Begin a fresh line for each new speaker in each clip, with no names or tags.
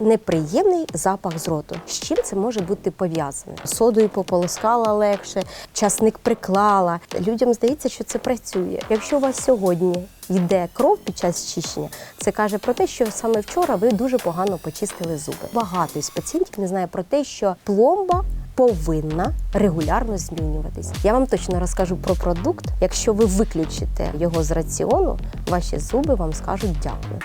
Неприємний запах з роту. З чим це може бути пов'язане? Содою пополоскала легше, часник приклала. Людям здається, що це працює. Якщо у вас сьогодні йде кров під час чищення, це каже про те, що саме вчора ви дуже погано почистили зуби. Багато із пацієнтів не знає про те, що пломба. Повинна регулярно змінюватись. Я вам точно розкажу про продукт. Якщо ви виключите його з раціону, ваші зуби вам скажуть дякую.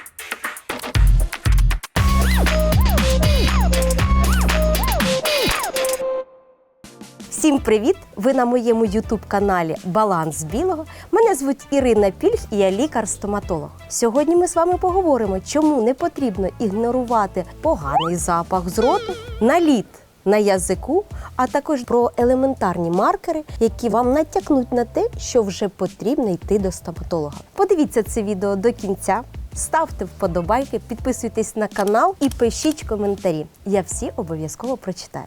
Всім привіт! Ви на моєму ютуб-каналі Баланс білого. Мене звуть Ірина Пільг і я лікар-стоматолог. Сьогодні ми з вами поговоримо, чому не потрібно ігнорувати поганий запах з роту, наліт на язику, а також про елементарні маркери, які вам натякнуть на те, що вже потрібно йти до стоматолога. Подивіться це відео до кінця. Ставте вподобайки, підписуйтесь на канал і пишіть коментарі. Я всі обов'язково прочитаю.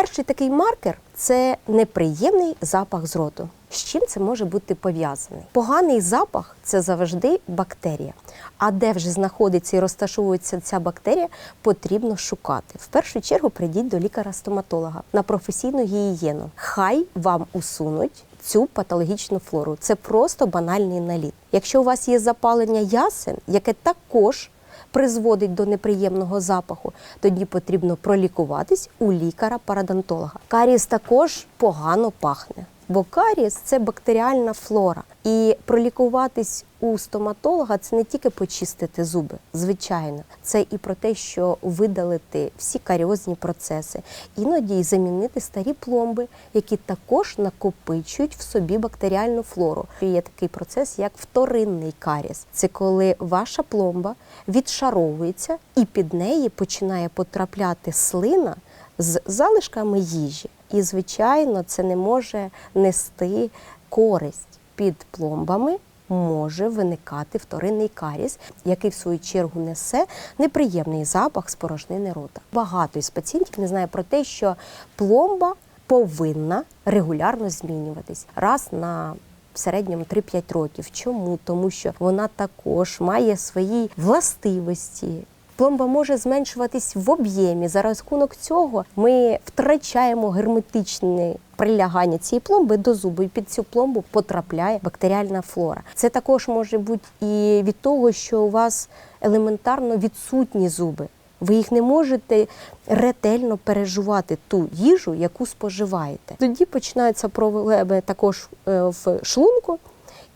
Перший такий маркер це неприємний запах з роту. З чим це може бути пов'язаний? Поганий запах це завжди бактерія. А де вже знаходиться і розташовується ця бактерія, потрібно шукати. В першу чергу прийдіть до лікаря-стоматолога на професійну гігієну. Хай вам усунуть цю патологічну флору. Це просто банальний наліт. Якщо у вас є запалення ясен, яке також призводить до неприємного запаху, тоді потрібно пролікуватись у лікаря-парадонтолога. Каріс також погано пахне, бо каріс це бактеріальна флора. І пролікуватись у стоматолога це не тільки почистити зуби, звичайно, це і про те, що видалити всі каріозні процеси, іноді замінити старі пломби, які також накопичують в собі бактеріальну флору. Є такий процес, як вторинний каріс. Це коли ваша пломба відшаровується і під неї починає потрапляти слина з залишками їжі. І, звичайно, це не може нести користь під пломбами. Може виникати вторинний каріс, який в свою чергу несе неприємний запах з порожнини рота. Багато із пацієнтів не знає про те, що пломба повинна регулярно змінюватись раз на в середньому 3-5 років. Чому? Тому що вона також має свої властивості. Пломба може зменшуватись в об'ємі. За рахунок цього ми втрачаємо герметичне прилягання цієї пломби до зубу, і під цю пломбу потрапляє бактеріальна флора. Це також може бути і від того, що у вас елементарно відсутні зуби. Ви їх не можете ретельно переживати ту їжу, яку споживаєте. Тоді починаються проблеми також е, в шлунку.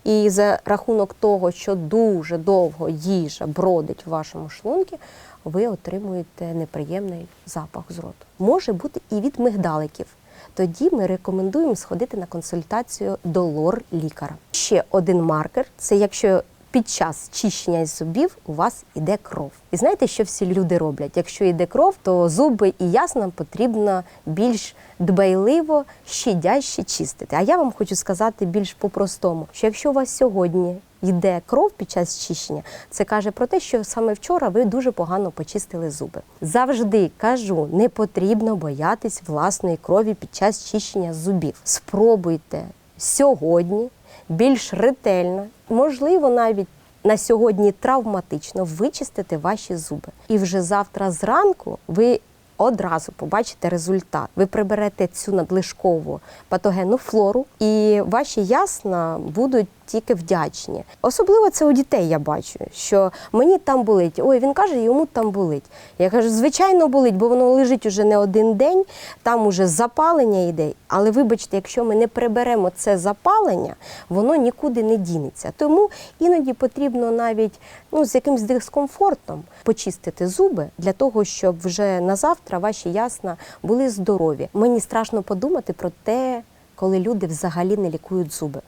І за рахунок того, що дуже довго їжа бродить в вашому шлунку, ви отримуєте неприємний запах з роту. Може бути і від мигдаликів. Тоді ми рекомендуємо сходити на консультацію до лор-лікаря. Ще один маркер це якщо під час чищення зубів у вас іде кров. І знаєте, що всі люди роблять? Якщо йде кров, то зуби і ясно потрібно більш дбайливо, щадяще чистити. А я вам хочу сказати більш по-простому, що якщо у вас сьогодні йде кров під час чищення, це каже про те, що саме вчора ви дуже погано почистили зуби. Завжди кажу, не потрібно боятись власної крові під час чищення зубів. Спробуйте сьогодні більш ретельно, можливо, навіть на сьогодні травматично вичистити ваші зуби. І вже завтра зранку ви одразу побачите результат. Ви приберете цю надлишкову патогенну флору, і ваші ясна будуть тільки вдячні. Особливо це у дітей я бачу, що мені там болить. Ой, він каже, йому там болить. Я кажу, звичайно, болить, бо воно лежить уже не один день, там уже запалення йде. Але вибачте, якщо ми не приберемо це запалення, воно нікуди не дінеться. Тому іноді потрібно навіть ну, з якимсь дискомфортом почистити зуби для того, щоб вже на завтра ваші ясна були здорові. Мені страшно подумати про те, коли люди взагалі не лікують зуби.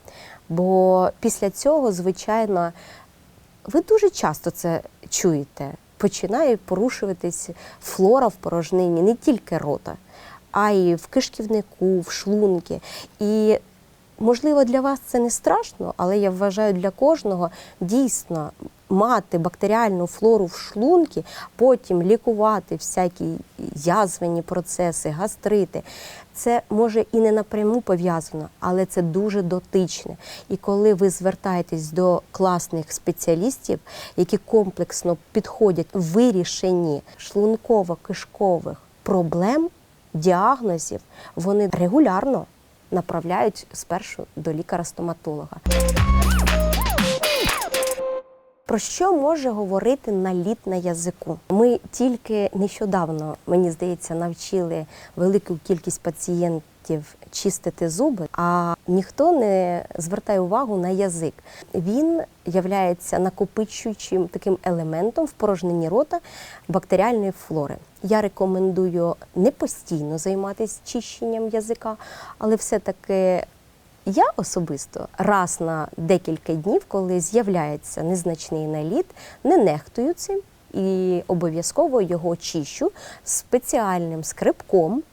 Бо після цього, звичайно, ви дуже часто це чуєте. Починає порушуватись флора в порожнині не тільки рота, а й в кишківнику, в шлунки. І можливо для вас це не страшно, але я вважаю для кожного дійсно мати бактеріальну флору в шлунки, потім лікувати всякі язвені процеси, гастрити. Це може і не напряму пов'язано, але це дуже дотичне. І коли ви звертаєтесь до класних спеціалістів, які комплексно підходять в вирішенні шлунково-кишкових проблем, діагнозів, вони регулярно направляють спершу до лікаря-стоматолога. Про що може говорити наліт на язику? Ми тільки нещодавно, мені здається, навчили велику кількість пацієнтів чистити зуби, а ніхто не звертає увагу на язик. Він являється накопичуючим таким елементом в порожнині рота бактеріальної флори. Я рекомендую не постійно займатися чищенням язика, але все-таки я особисто раз на декілька днів, коли з'являється незначний наліт, не нехтую цим і обов'язково його очищу спеціальним скрибком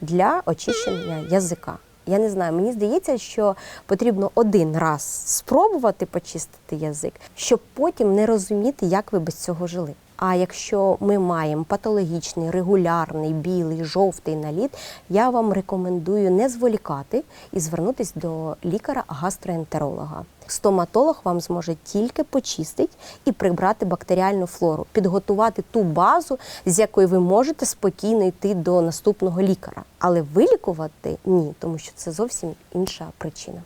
для очищення язика. Я не знаю, мені здається, що потрібно один раз спробувати почистити язик, щоб потім не розуміти, як ви без цього жили. А якщо ми маємо патологічний, регулярний, білий, жовтий наліт, я вам рекомендую не зволікати і звернутися до лікаря-гастроентеролога. Стоматолог вам зможе тільки почистити і прибрати бактеріальну флору, підготувати ту базу, з якої ви можете спокійно йти до наступного лікаря. Але вилікувати ні, тому що це зовсім інша причина.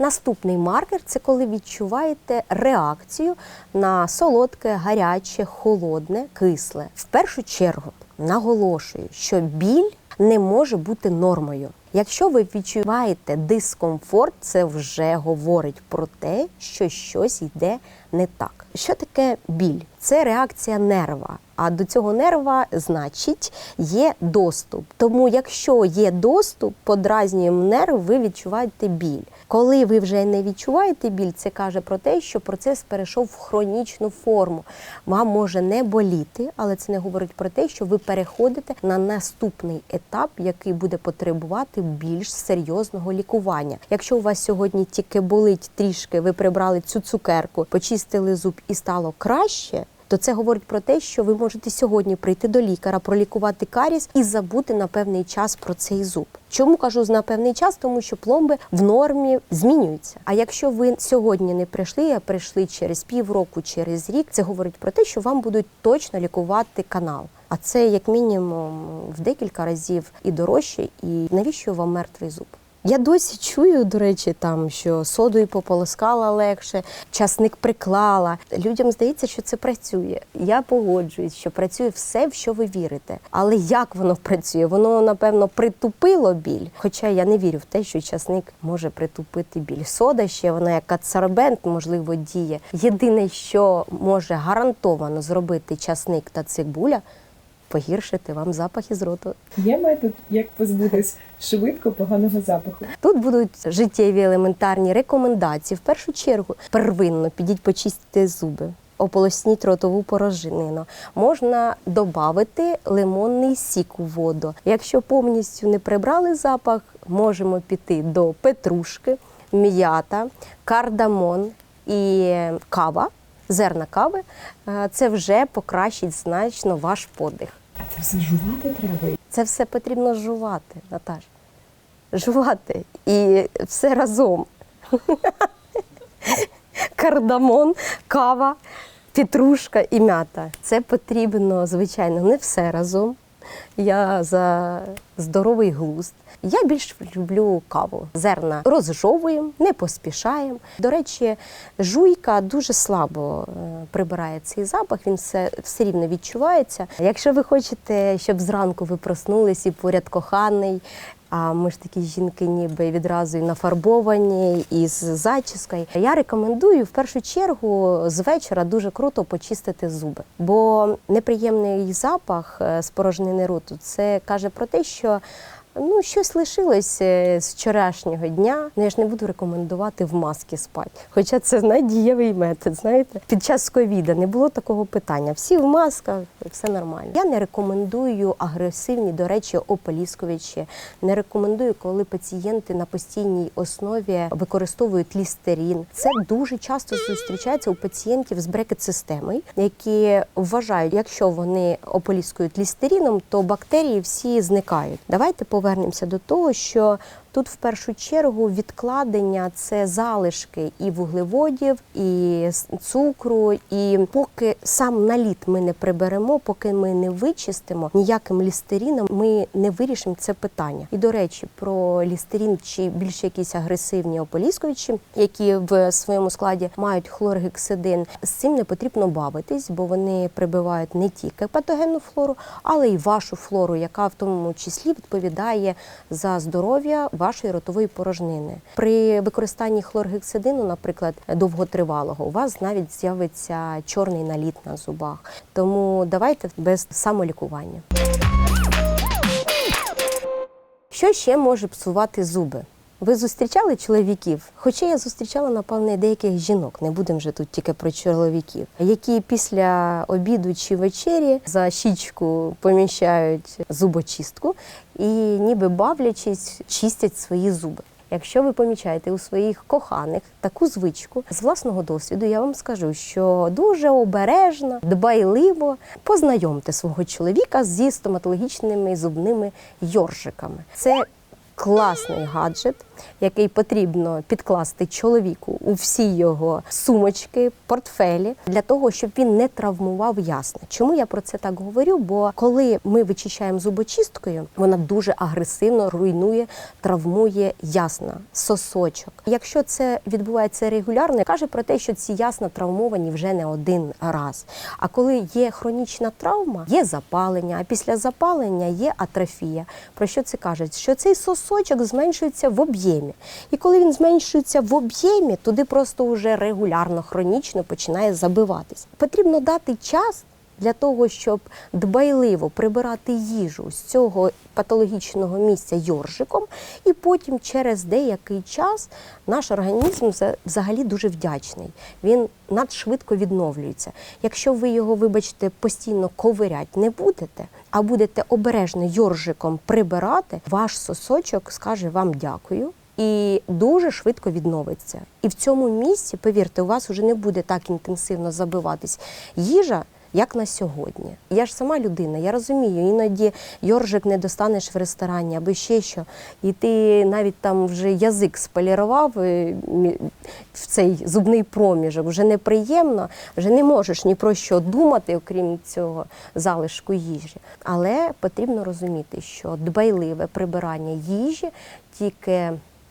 Наступний маркер це коли відчуваєте реакцію на солодке, гаряче, холодне, кисле. В першу чергу наголошую, що біль не може бути нормою. Якщо ви відчуваєте дискомфорт, це вже говорить про те, що щось йде не так. Що таке біль? Це реакція нерва. А до цього нерва, значить, є доступ. Тому, якщо є доступ, подразнюємо нерв, ви відчуваєте біль. Коли ви вже не відчуваєте біль, це каже про те, що процес перейшов в хронічну форму. Вам може не боліти, але це не говорить про те, що ви переходите на наступний етап, який буде потребувати більш серйозного лікування. Якщо у вас сьогодні тільки болить трішки, ви прибрали цю цукерку, почистили зуб і стало краще. То це говорить про те, що ви можете сьогодні прийти до лікаря, пролікувати каріс і забути на певний час про цей зуб. Чому кажу на певний час? Тому що пломби в нормі змінюються. А якщо ви сьогодні не прийшли, а прийшли через півроку, через рік, це говорить про те, що вам будуть точно лікувати канал. А це як мінімум в декілька разів і дорожче. І навіщо вам мертвий зуб? Я досі чую, до речі, там що содою пополоскала легше, часник приклала. Людям здається, що це працює. Я погоджуюсь, що працює все, в що ви вірите. Але як воно працює? Воно напевно притупило біль. Хоча я не вірю в те, що часник може притупити біль. Сода ще вона як ацербент, можливо, діє. Єдине, що може гарантовано зробити часник та цибуля. Погіршити вам запах із роту.
Є метод, як позбутись швидко поганого запаху.
Тут будуть життєві елементарні рекомендації. В першу чергу первинно підіть почистити зуби. Ополосніть ротову порожнину. Можна додати лимонний сік у воду. Якщо повністю не прибрали запах, можемо піти до петрушки, м'ята, кардамон і кава, зерна кави. Е, Це вже покращить значно ваш подих.
А це все жувати треба.
Це все потрібно жувати, Наташ. Жувати. І все разом. Кардамон, кава, петрушка і м'ята. Це потрібно, звичайно, не все разом. Я за здоровий глузд. Я більш люблю каву. Зерна розжовуємо, не поспішаємо. До речі, жуйка дуже слабо е, прибирає цей запах, він все, все рівно відчувається. Якщо ви хочете, щоб зранку ви проснулись і поряд коханий, а ми ж такі жінки, ніби відразу і нафарбовані, і з зачіскою. Я рекомендую в першу чергу з вечора дуже круто почистити зуби, бо неприємний запах е, з роту це каже про те, що Ну, щось лишилось е, з вчорашнього дня. Ну, я ж не буду рекомендувати в маски спати. Хоча це надієвий метод, знаєте. Під час ковіда не було такого питання. Всі в масках, все нормально. Я не рекомендую агресивні, до речі, ополіскувачі. Не рекомендую, коли пацієнти на постійній основі використовують лістерін. Це дуже часто зустрічається у пацієнтів з брекет-системою, які вважають, якщо вони ополіскують лістеріном, то бактерії всі зникають. Давайте повернемося до того, що тут в першу чергу відкладення це залишки і вуглеводів, і цукру. І поки сам наліт ми не приберемо, поки ми не вичистимо ніяким лістеріном, ми не вирішимо це питання. І до речі, про лістерін чи більш якісь агресивні ополіскувачі, які в своєму складі мають хлоргексидин, з цим не потрібно бавитись, бо вони прибивають не тільки патогенну флору, але й вашу флору, яка в тому числі відповідає за здоров'я вашої ротової порожнини. При використанні хлоргексидину, наприклад, довготривалого, у вас навіть з'явиться чорний наліт на зубах. Тому давайте без самолікування. Що ще може псувати зуби? Ви зустрічали чоловіків? Хоча я зустрічала, напевне, деяких жінок, не будемо вже тут тільки про чоловіків, які після обіду чи вечері за щічку поміщають зубочистку і, ніби бавлячись, чистять свої зуби. Якщо ви помічаєте у своїх коханих таку звичку з власного досвіду, я вам скажу, що дуже обережно, дбайливо познайомте свого чоловіка зі стоматологічними зубними йоржиками. Це класний гаджет, який потрібно підкласти чоловіку у всі його сумочки, портфелі для того, щоб він не травмував ясна. Чому я про це так говорю? Бо коли ми вичищаємо зубочисткою, вона дуже агресивно руйнує, травмує ясна, сосочок. Якщо це відбувається регулярно, каже про те, що ці ясна травмовані вже не один раз. А коли є хронічна травма, є запалення, а після запалення є атрофія. Про що це каже? Що цей сосочок зменшується в об'ємі. І коли він зменшується в об'ємі, туди просто вже регулярно, хронічно починає забиватись. Потрібно дати час. Для того щоб дбайливо прибирати їжу з цього патологічного місця йоржиком, і потім через деякий час наш організм взагалі дуже вдячний. Він надшвидко відновлюється. Якщо ви його, вибачте, постійно ковирять не будете, а будете обережно йоржиком прибирати, ваш сосочок скаже вам дякую. І дуже швидко відновиться. І в цьому місці, повірте, у вас вже не буде так інтенсивно забиватись їжа, як на сьогодні. Я ж сама людина, я розумію, іноді йоржик не достанеш в ресторані або ще що. І ти навіть там вже язик сполірував е, в цей зубний проміжок, вже неприємно, вже не можеш ні про що думати, окрім цього залишку їжі. Але потрібно розуміти, що дбайливе прибирання їжі тільки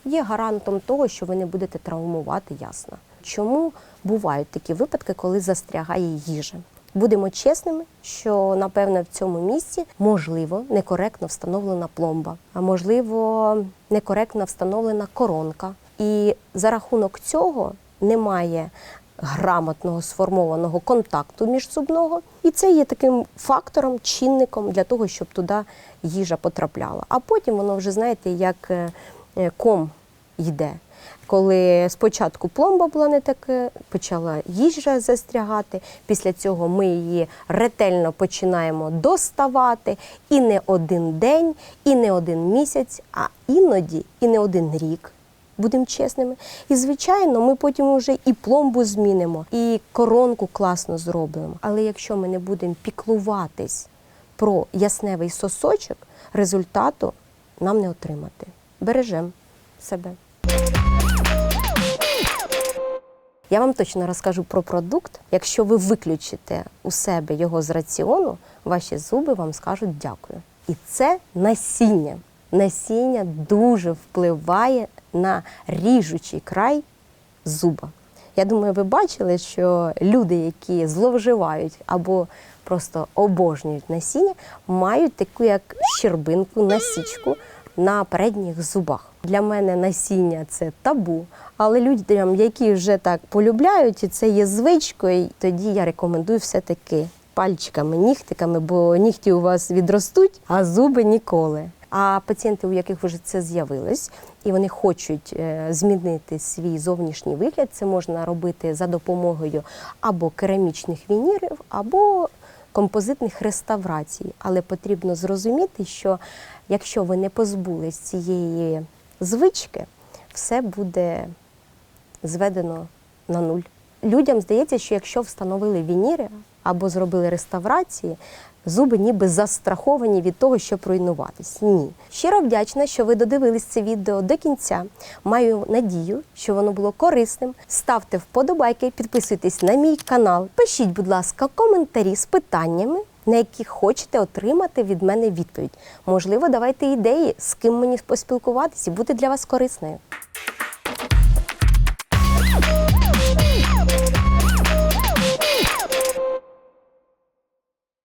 є гарантом того, що ви не будете травмувати ясно. Чому бувають такі випадки, коли застрягає їжа? Будемо чесними, що напевно в цьому місці можливо некоректно встановлена пломба, а можливо некоректно встановлена коронка. І за рахунок цього немає грамотного сформованого контакту міжзубного, і це є таким фактором, чинником для того, щоб туди їжа потрапляла. А потім воно вже знаєте, як е, е, ком йде. Коли спочатку пломба була не така, почала їжа застрягати. Після цього ми її ретельно починаємо доставати і не один день, і не один місяць, а іноді і не один рік. Будемо чесними. І звичайно, ми потім вже і пломбу змінимо, і коронку класно зробимо. Але якщо ми не будемо піклуватись про ясневий сосочок, результату нам не отримати. Бережемо себе. Я вам точно розкажу про продукт. Якщо ви виключите у себе його з раціону, ваші зуби вам скажуть дякую. І це насіння. Насіння дуже впливає на ріжучий край зуба. Я думаю, ви бачили, що люди, які зловживають або просто обожнюють насіння, мають таку як щербинку, насічку на передніх зубах. Для мене насіння це табу, але людям, які вже так полюбляють, і це є звичкою, тоді я рекомендую все-таки пальчиками, нігтиками, бо нігті у вас відростуть, а зуби ніколи. А пацієнти, у яких вже це з'явилось, і вони хочуть е, змінити свій зовнішній вигляд, це можна робити за допомогою або керамічних вінірів, або композитних реставрацій. Але потрібно зрозуміти, що якщо ви не позбулись цієї звички, все буде зведено на нуль. Людям здається, що якщо встановили вініри або зробили реставрації, зуби ніби застраховані від того, щоб руйнуватись. Ні. Щиро вдячна, що ви додивились це відео до кінця. Маю надію, що воно було корисним. Ставте вподобайки, підписуйтесь на мій канал. Пишіть, будь ласка, коментарі з питаннями. На які хочете отримати від мене відповідь. Можливо, давайте ідеї, з ким мені поспілкуватися і бути для вас корисною.